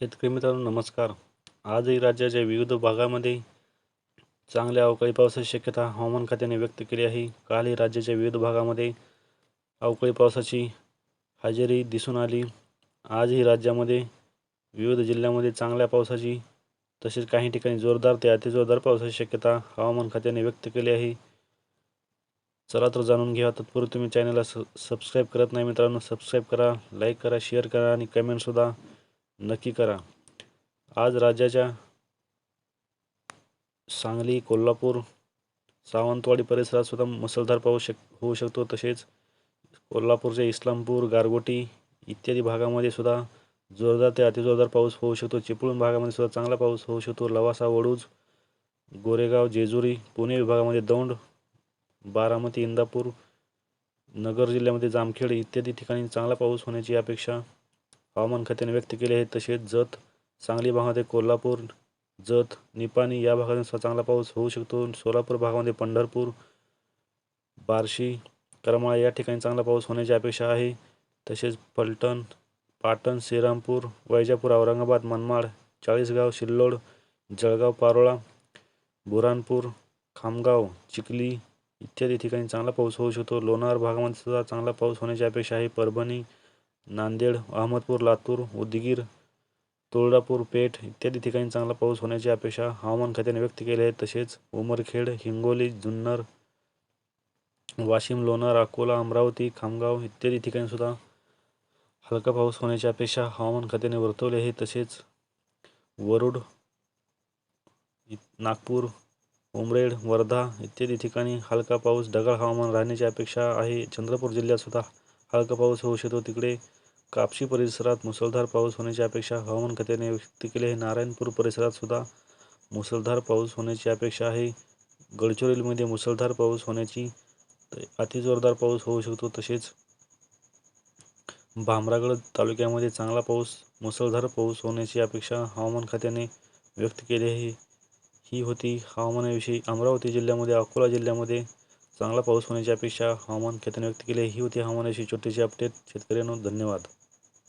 शेतकरी मित्रांनो नमस्कार. आजही राज्याच्या विविध भागामध्ये चांगल्या अवकाळी पावसाची शक्यता हवामान खात्याने व्यक्त केली आहे. कालही राज्याच्या विविध भागामध्ये अवकाळी पावसाची हजेरी दिसून आली. आजही राज्यामध्ये विविध जिल्ह्यामध्ये चांगल्या पावसाची तसेच काही ठिकाणी जोरदार ते अतिजोरदार पावसाची शक्यता हवामान खात्याने व्यक्त केली आहे. चला तर जाणून घ्या तत्पूर्वी तुम्ही चॅनलला स सबस्क्राईब करत नाही मित्रांनो सबस्क्राईब करा लाईक करा शेअर करा आणि कमेंटसुद्धा नक्की करा. आज राज्याच्या सांगली कोल्हापूर सावंतवाडी परिसरात सुद्धा मुसळधार पाऊस शक होऊ शकतो. तसेच कोल्हापूरच्या इस्लामपूर गारगोटी इत्यादी भागामध्ये सुद्धा जोरदार ते अतिजोरदार पाऊस होऊ शकतो. चिपळूण भागामध्ये सुद्धा चांगला पाऊस होऊ शकतो. लवासा वडूज गोरेगाव जेजुरी पुणे विभागामध्ये दौंड बारामती इंदापूर नगर जिल्ह्यामध्ये जामखेड इत्यादी ठिकाणी चांगला पाऊस होण्याची अपेक्षा हवामान खात्याने व्यक्त केले आहे तसेच जत सांगली भागामध्ये कोल्हापूर जत निपाणी या भागातून चांगला पाऊस होऊ शकतो. सोलापूर भागामध्ये पंढरपूर बार्शी करमाळा या ठिकाणी चांगला पाऊस होण्याची अपेक्षा आहे. तसेच फलटण पाटण श्रीरामपूर वैजापूर औरंगाबाद मनमाड चाळीसगाव सिल्लोड जळगाव पारोळा बुरानपूर खामगाव चिखली इत्यादी ठिकाणी चांगला पाऊस होऊ शकतो. लोणार भागामध्ये सुद्धा चांगला पाऊस होण्याची अपेक्षा आहे. परभणी नांदेड अहमदपूर लातूर उदगीर तुळजापूर पेठ इत्यादी ठिकाणी चांगला पाऊस होण्याची अपेक्षा हवामान खात्याने व्यक्त केली आहे. तसेच उमरखेड हिंगोली जुन्नर वाशिम लोणार अकोला अमरावती खामगाव इत्यादी ठिकाणी सुद्धा हलका पाऊस होण्याची अपेक्षा हवामान खात्याने वर्तवली आहे. तसेच वरुड नागपूर उमरेड वर्धा इत्यादी ठिकाणी हलका पाऊस ढगाळ हवामान राहण्याची अपेक्षा आहे. चंद्रपूर जिल्ह्यात सुद्धा हलका पाऊस होऊ शकतो. तिकडे कापशी परिसरात मुसळधार पाऊस होण्याची अपेक्षा हवामान खात्याने व्यक्त केली आहे. नारायणपूर परिसरात सुद्धा मुसळधार पाऊस होण्याची अपेक्षा आहे. गडचिरोलीमध्ये मुसळधार पाऊस होण्याची अतिजोरदार पाऊस होऊ शकतो. तसेच भामरागड तालुक्यामध्ये चांगला पाऊस मुसळधार पाऊस होण्याची अपेक्षा हवामान खात्याने व्यक्त केली आहे. ही होती हवामानाविषयी अमरावती जिल्ह्यामध्ये अकोला जिल्ह्यामध्ये चांगला पाऊस होण्याची अपेक्षा हवामान खात्याने व्यक्त केली ही होती हवामानाविषयी छोटीशी अपडेट शेतकऱ्यांनो धन्यवाद.